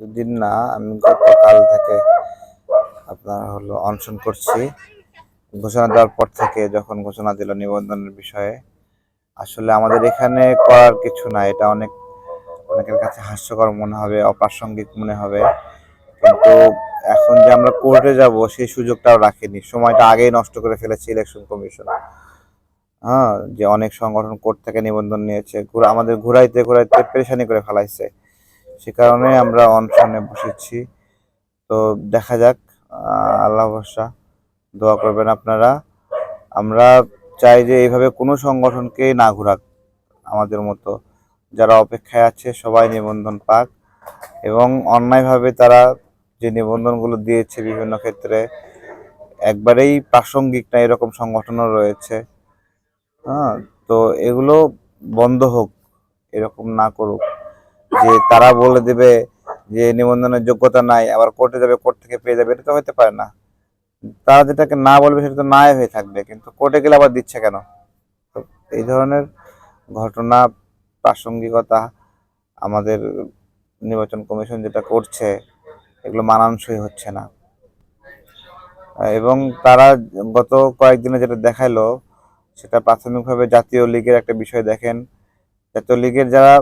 দুদিন না, আমি গতকাল থেকে আপনার হলো অনশন করছি। ঘোষণা দেওয়ার পর থেকে যখন ঘোষণা দিল নিবন্ধনের বিষয়ে, আসলে আমাদের এখানে করার কিছু না। এটা অনেক, অনেকের কাছে হাস্যকর মনে হবে, অপ্রাসঙ্গিক মনে হবে। কিন্তু এখন যে আমরা কোর্টে যাব, সেই সুযোগটাও রাখিনি। সময়টা আগেই নষ্ট করে ফেলেছে ইলেকশন কমিশন। হ্যাঁ যে অনেক সংগঠন কোর্ট থেকে নিবন্ধন নিয়েছে আমাদের ঘুরাইতে ঘুরাইতে পেরেশানি করে ফেলাইছে। সে কারণে আমরা অনশনে বসেছি। তো দেখা যাক আল্লাহ ভরসা, দোয়া করবেন আপনারা। আমরা চাই যে এইভাবে কোনো সংগঠনকে না ঘুরাক আমাদের মতো। যারা অপেক্ষায় আছে, সবাই নিবন্ধন পাক এবং অন্যায়ভাবে তারা যে নিবন্ধনগুলো দিয়েছে বিভিন্ন ক্ষেত্রে, একবারেই প্রাসঙ্গিক না, এরকম সংগঠনও রয়েছে। হ্যাঁ তো এগুলো বন্ধ হোক, এরকম না করুক। যে তারা বলে দেবে যে নিবন্ধনের যোগ্যতা নাই, আবার কোর্টে যাবে কোর্ট থেকে পেয়ে যাবে, এটা তো হতে পারে না। তারা যেটাকে না বলবে সেটা তো নাই হয়ে থাকবে, কিন্তু কোর্টে গেলে আবার দিচ্ছে কেন? এই ধরনের ঘটনা, প্রাসঙ্গিকতা আমাদের নির্বাচন কমিশন যেটা করছে, এগুলো মানানসই হচ্ছে না। এবং তারা গত কয়েকদিনে যেটা দেখাইলো, সেটা প্রাথমিকভাবে জাতীয় লীগের একটা বিষয় দেখেন। জাতীয় লীগের যারা